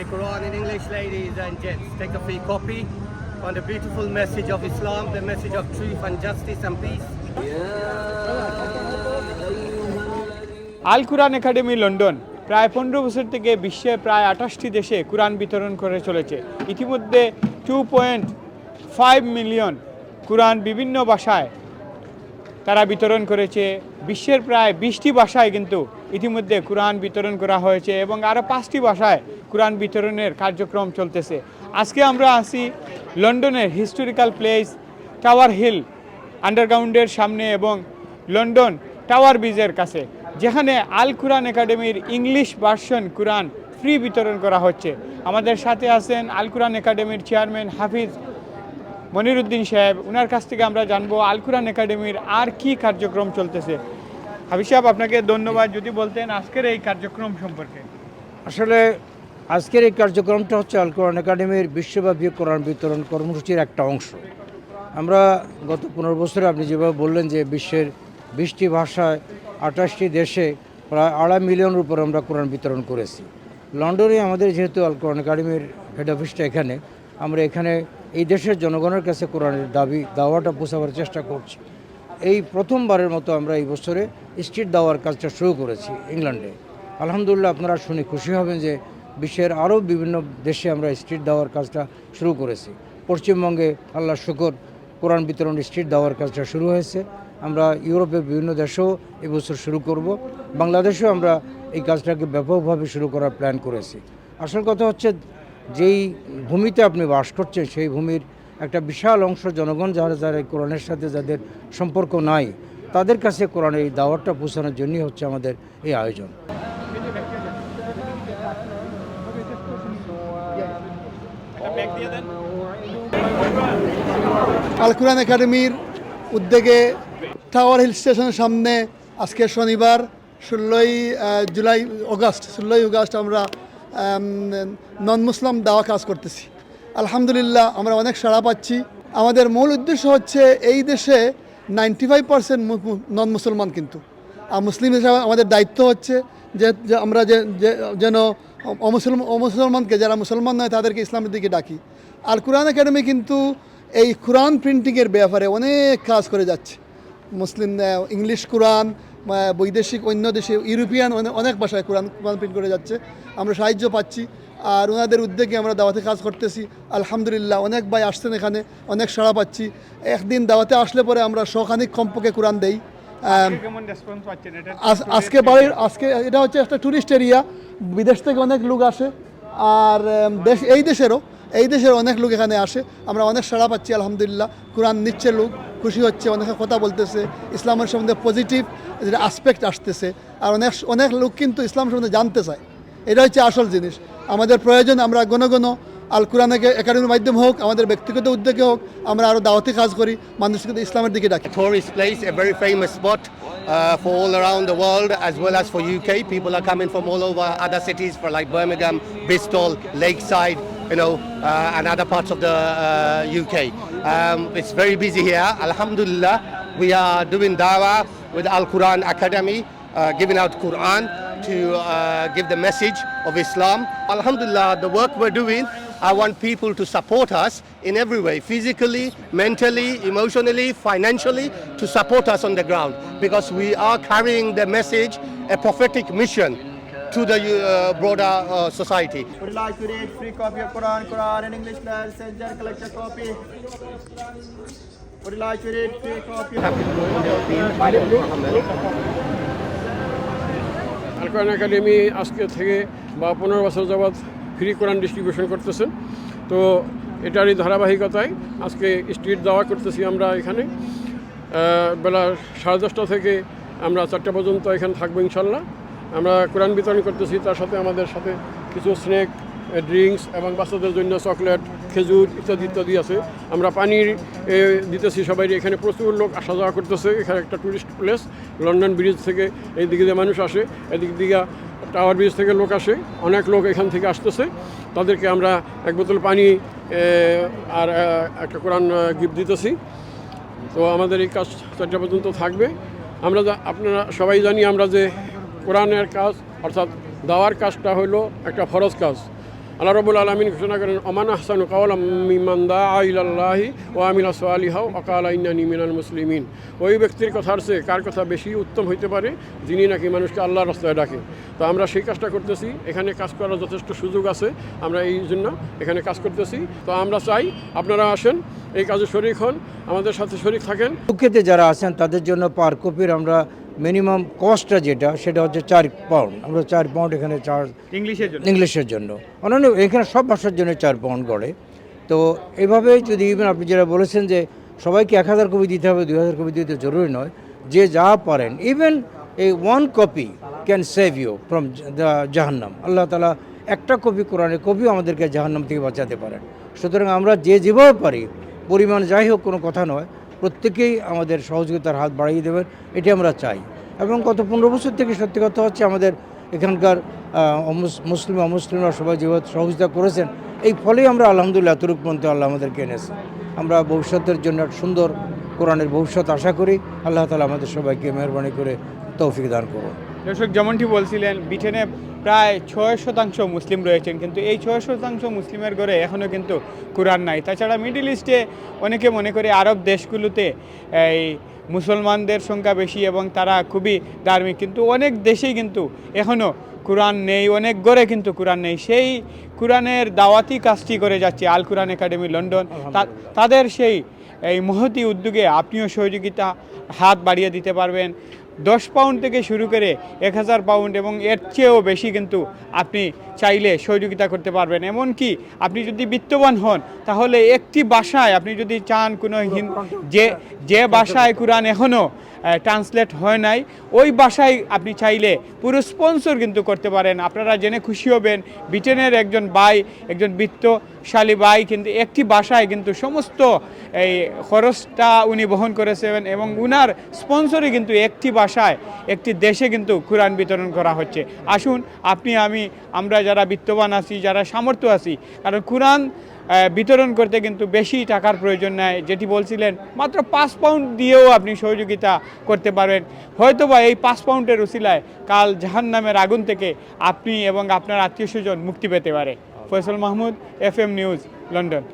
The Quran in English, ladies and gents. Take a free copy on the beautiful message of Islam, the message of truth and justice and peace. Al Quran Academy London প্রায় পনেরো বছর থেকে বিশ্বের প্রায় আঠাশটি দেশে কোরআন বিতরণ করে চলেছে ইতিমধ্যে two point five million Quran বিভিন্ন ভাষায় তারা বিতরণ করেছে বিশ্বের প্রায় বিশটি ভাষায় কিন্তু ইতিমধ্যে কোরআন বিতরণ করা হয়েছে এবং আরও পাঁচটি ভাষায় কোরআন বিতরণের কার্যক্রম চলতেছে। আজকে আমরা আসি লন্ডনের হিস্টোরিক্যাল প্লেস টাওয়ার হিল আন্ডারগ্রাউন্ডের সামনে এবং লন্ডন টাওয়ার ব্রিজের কাছে, যেখানে আল কোরআন একাডেমির ইংলিশ ভার্সন কোরআন ফ্রি বিতরণ করা হচ্ছে। আমাদের সাথে আছেন আল কোরআন একাডেমির চেয়ারম্যান হাফিজ মনিরুদ্দিন সাহেব। ওনার কাছ থেকে আমরা জানব আল কোরআন একাডেমির আর কি কার্যক্রম চলতেছে। হাফিজ সাহেব, আপনাকে ধন্যবাদ। যদি বলতেন আজকের এই কার্যক্রম সম্পর্কে। আসলে আজকের এই কার্যক্রমটা হচ্ছে আল কোরআন একাডেমির বিশ্বব্যাপী কোরআন বিতরণ কর্মসূচির একটা অংশ। আমরা গত পনেরো বছরে আপনি যেভাবে বললেন যে বিশ্বের বিশটি ভাষায় আঠাশটি দেশে প্রায় আড়াই মিলিয়নের উপর আমরা কোরআন বিতরণ করেছি। লন্ডনে আমাদের যেহেতু আল কোরআন একাডেমির হেড অফিসটা এখানে, আমরা এখানে এই দেশের জনগণের কাছে কোরআনের দাবি, দাওয়াটা পৌঁছাবার চেষ্টা করছি। এই প্রথমবারের মতো আমরা এই বছরে স্ট্রিট দাওয়ার কাজটা শুরু করেছি ইংল্যান্ডে। আলহামদুলিল্লাহ আপনারা শুনে খুশি হবেন যে বিশ্বের আরও বিভিন্ন দেশে আমরা স্ট্রিট দেওয়ার কাজটা শুরু করেছি। পশ্চিমবঙ্গে আল্লাহ শুকর, কোরআন বিতরণ স্ট্রিট দেওয়ার কাজটা শুরু হয়েছে। আমরা ইউরোপের বিভিন্ন দেশেও এবছর শুরু করব। বাংলাদেশেও আমরা এই কাজটাকে ব্যাপকভাবে শুরু করার প্ল্যান করেছি। আসল কথা হচ্ছে, যেই ভূমিতে আপনি বাস করছেন, সেই ভূমির একটা বিশাল অংশ জনগণ যারা যারা কোরআনের সাথে যাদের সম্পর্ক নাই, তাদের কাছে কোরআনের এই দাওয়াতটা পৌঁছানোর জন্যই হচ্ছে আমাদের এই আয়োজন। আল কোরআন একাডেমির উদ্যোগে টাওয়ার হিল স্টেশনের সামনে আজকে শনিবার, ষোলোই জুলাই, অগাস্ট, ষোলোই অগাস্ট আমরা নন মুসলিম দাওয়া কাজ করতেছি। আলহামদুলিল্লাহ, আমরা অনেক সাড়া পাচ্ছি। আমাদের মূল উদ্দেশ্য হচ্ছে এই দেশে নাইনটি ফাইভ পার্সেন্ট নন মুসলমান কিন্তু। আর মুসলিম হিসাবে আমাদের দায়িত্ব হচ্ছে যে আমরা যে, যে- যেন অমুসলমান অমুসলমানকে, যারা মুসলমান নয়, তাদেরকে ইসলামের দিকে ডাকি। আর কোরআন একাডেমি কিন্তু এই কোরআন প্রিন্টিংয়ের ব্যাপারে অনেক কাজ করে যাচ্ছে। মুসলিম ইংলিশ কোরআন বৈদেশিক অন্য দেশে ইউরোপিয়ান অনে- অনেক ভাষায় কোরআন কোরআন প্রিন্ট করে যাচ্ছে। আমরা সাহায্য পাচ্ছি। আর ওনাদের উদ্যোগে আমরা দাওয়াতে কাজ করতেছি। আলহামদুলিল্লাহ অনেক ভাই আসছেন এখানে অনেক সাড়া পাচ্ছি। একদিন দাওয়াতে আসলে পরে আমরা শখানিক কমপক্ষে কোরআন দেই। আজকে বাড়ির আজকে এটা হচ্ছে একটা ট্যুরিস্ট এরিয়া বিদেশ থেকে অনেক লোক আসে। আর দেশ এই দেশেরও এই দেশের অনেক লোক এখানে আসে আমরা অনেক সাড়া পাচ্ছি আলহামদুলিল্লাহ। কোরআন নিচ্ছে লোক খুশি হচ্ছে অনেকে কথা বলতেছে ইসলামের সম্বন্ধে পজিটিভ যেটা আসপেক্ট আসতেছে। আর অনেক অনেক লোক কিন্তু ইসলাম সম্বন্ধে জানতে চায়। এটা হচ্ছে আসল জিনিস। আমাদের প্রয়োজন আমরা গণ গণ আল কোরআন একা- একাডেমির মাধ্যমে হোক আমাদের ব্যক্তিগত উদ্যোগে হোক আমরা আরও দাওয়াতি কাজ করি মানুষকে ইসলামের দিকে ডাকি। Tourist place, a very famous spot uh, for all around the world as well as for UK. People are coming from all over other cities for like Birmingham, Bristol, Lakeside, you know, uh, and other parts of the uh, UK. Um, it's very busy here. Alhamdulillah, we are doing dawah with Al Quran Academy, uh, giving out Quran to uh, give the message of Islam. Alhamdulillah, the work we're doing, I want people to support us in every way physically, mentally, emotionally, financially to support us on the ground because we are carrying the message, a prophetic mission to the uh, broader uh, society. Would you like to read free copy of Quran, Quran in English, please? Send your collect a copy. Would you like to read free copy? of Al Quran Academy আজকে থেকে বা পনেরো বছর যাবৎ free কোরআন distribution করতেছেন তো এটারই ধারাবাহিকতায় আজকে স্ট্রিট দাওয়া করতেছি আমরা এখানে বেলা সাড়ে দশটা থেকে আমরা চারটা পর্যন্ত এখানে থাকব ইনশাল্লাহ আমরা কোরআন বিতরণ করতেছি, তার সাথে আমাদের সাথে কিছু স্ন্যাক ড্রিঙ্কস এবং বাচ্চাদের জন্য চকলেট, খেজুর ইত্যাদি ইত্যাদি আছে। আমরা পানি দিতেছি সবাই। এখানে প্রচুর লোক আসা যাওয়া করতেছে। এখানে একটা টুরিস্ট প্লেস লন্ডন ব্রিজ থেকে এই দিকে দিয়ে মানুষ আসে, এদিক দিকে টাওয়ার ব্রিজ থেকে লোক আসে। অনেক লোক এখান থেকে আসতেছে। তাদেরকে আমরা এক বোতল পানি আর একটা কোরআন গিফট দিতেছি। তো আমাদের এই কাজ চারটা পর্যন্ত থাকবে। আমরা আপনারা সবাই জানি আমরা যে কোরআনের কাজ, অর্থাৎ দাওয়ার কাজটা হলো একটা ফরজ কাজ। আল্লাহ রবুল আলমিন ঘোষণা করেন অমান আহসানু দা আইলাল্লাহি ও আমিলা সোয়ালিহাও অকাল ইন্নানি মিনাল মুসলিমিন। ওই ব্যক্তির কথার চেয়ে কার কথা বেশি উত্তম হইতে পারে? যিনি নাকি মানুষকে আল্লাহর রাস্তায় ডাকে। তো আমরা সেই কাজটা করতেছি, এখানে কাজ করার যথেষ্ট সুযোগ আছে, আমরা এই জন্য এখানে কাজ করতেছি। তো আমরা চাই আপনারা আসেন, এই কাজে শরিক হন, আমাদের সাথে শরিক থাকেন। যারা আছেন, তাদের জন্য পার কপির আমরা মিনিমাম কস্টটা যেটা সেটা হচ্ছে চার পাউন্ড আমরা চার পাউন্ড এখানে চার্জ ইংলিশের জন্য। ইংলিশের জন্য। অন্যান্য এখানে সব ভাষার জন্য চার পাউন্ড গড়ে তো এভাবে যদি ইভেন আপনি যেটা বলেছেন যে সবাইকে এক হাজার কপি দিতে হবে দুই হাজার কপি দিতে জরুরি নয় যে যা পারেন ইভেন এই one copy can save you from the জাহান্নাম। আল্লাহ তালা একটা কপি কোরআনের কপিও আমাদেরকে জাহান্নাম থেকে বাঁচাতে পারেন। সুতরাং আমরা যে যেভাবে পারি পরিমাণ যাই হোক কোনো কথা নয় প্রত্যেকেই আমাদের সহযোগিতার হাত বাড়িয়ে দেবেন এটি আমরা চাই। এবং গত পনেরো বছর থেকে সত্যি কথা হচ্ছে, আমাদের এখানকার মুসলিম, অমুসলিমরা সবাই যেভাবে সহযোগিতা করেছেন, এই ফলেই আমরা আলহামদুলিল্লাহ পর্যন্ত আল্লাহ আমাদেরকে এনেছে। আমরা ভবিষ্যতের জন্য সুন্দর কোরআনের ভবিষ্যৎ আশা করি। আল্লাহ তালা আমাদের সবাইকে মেহরবানি করে তৌফিক দান করুন। দর্শক, যেমনটি বলছিলেন ব্রিটেনে প্রায় ছয় শতাংশ মুসলিম রয়েছেন কিন্তু এই ছয় শতাংশ মুসলিমের ঘরে এখনও কিন্তু কোরআন নাই। তাছাড়া মিডিল ইস্টে অনেকে মনে করে আরব দেশগুলোতে এই মুসলমানদের সংখ্যা বেশি এবং তারা খুবই ধার্মিক কিন্তু অনেক দেশেই কিন্তু এখনও কোরআন নেই অনেক ঘরে কিন্তু কোরআন নেই। সেই কোরআনের দাওয়াতি কাজটি করে যাচ্ছে আল কোরআন একাডেমি লন্ডন। তাদের সেই এই মহতি উদ্যোগে আপনিও সহযোগিতা হাত বাড়িয়ে দিতে পারবেন। দশ পাউন্ড থেকে শুরু করে এক হাজার পাউন্ড এবং এর চেয়েও বেশি কিন্তু আপনি চাইলে সহযোগিতা করতে পারবেন। এমনকি আপনি যদি বিত্তবান হন, তাহলে একটি বাসায় আপনি যদি চান কোনো যে যে বাসায় কোরআন এখনও ট্রান্সলেট হয় নাই। ওই ভাষায় আপনি চাইলে পুরো স্পন্সর কিন্তু করতে পারেন। আপনারা জেনে খুশি হবেন, ব্রিটেনের একজন ভাই, একজন বিত্তশালী ভাই কিন্তু একটি ভাষায় কিন্তু সমস্ত এই খরচটা উনি বহন করেছেন এবং উনার স্পন্সরে কিন্তু একটি ভাষায় একটি দেশে কিন্তু কোরআন বিতরণ করা হচ্ছে। আসুন, আপনি, আমি, আমরা যারা বিত্তবান আছি, যারা সামর্থ্য আছি, কারণ কোরআন বিতরণ করতে কিন্তু বেশি টাকার প্রয়োজন নাই। যেটি বলছিলেন, মাত্র পাঁচ পাউন্ড দিয়েও আপনি সহযোগিতা করতে পারবেন। হয়তোবা এই পাঁচ পাউন্ডের উসিলায় কাল জাহান নামের আগুন থেকে আপনি এবং আপনার আত্মীয় স্বজন মুক্তি পেতে পারে। Faisal Mahmud F M news, London.